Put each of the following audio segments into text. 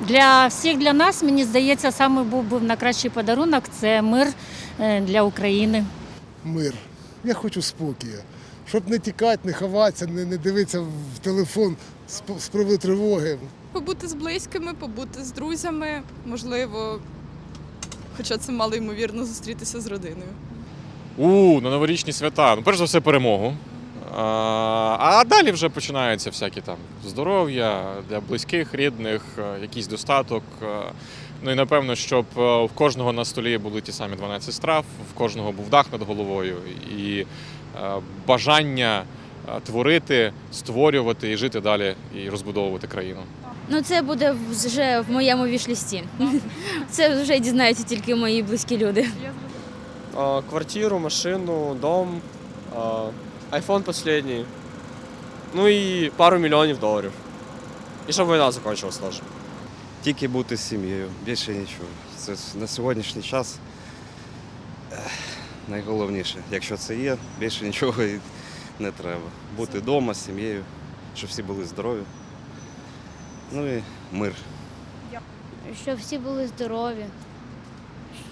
Для всіх для нас, мені здається, саме був би найкращий подарунок це мир е, для України. мир. Я хочу спокою. Щоб не тікати, не ховатися, не, не дивитися в телефон з, з приводу тривоги. Побути з близькими, побути з друзями, можливо, хоча це мало ймовірно зустрітися з родиною. У, на новорічні свята. Ну, перш за все, перемогу. А, а далі вже починаються всякі там здоров'я для близьких, рідних, е, якийсь достаток. е. Ну і напевно, щоб е, в кожного на столі були ті самі 12 страв, в кожного був дах над головою і бажання творити, створювати і жити далі і розбудовувати країну. Ну, це буде вже в моєму вішлісті. Це вже дізнаються тільки мої близькі люди. Квартиру, машину, дом, айфон последний. Ну і пару мільйонів доларів. І щоб війна закінчилась теж. Тільки бути з сім'єю, більше нічого. Це на сьогоднішній час найголовніше. Якщо це є, більше нічого і не треба. Бути вдома з сім'єю, щоб всі були здорові. Ну і мир. Щоб всі були здорові,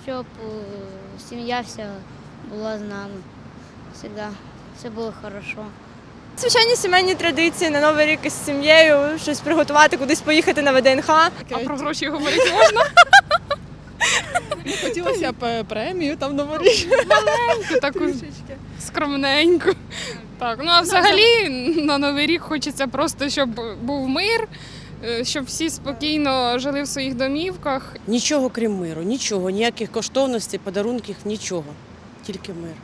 щоб е, сім'я вся була з нами. Всегда все було хорошо. Звичайні сімейні традиції на новий рік із сім'єю, щось приготувати, кудись поїхати на ВДНХ. А про гроші говорити можна? Хотілося б премію там новорічну. Таку скромненьку. Так, ну а взагалі на Новий рік хочеться просто, щоб був мир, е, щоб всі спокійно жили в своїх домівках. Нічого крім миру, нічого, ніяких коштовностей, подарунків, нічого. Тільки мир.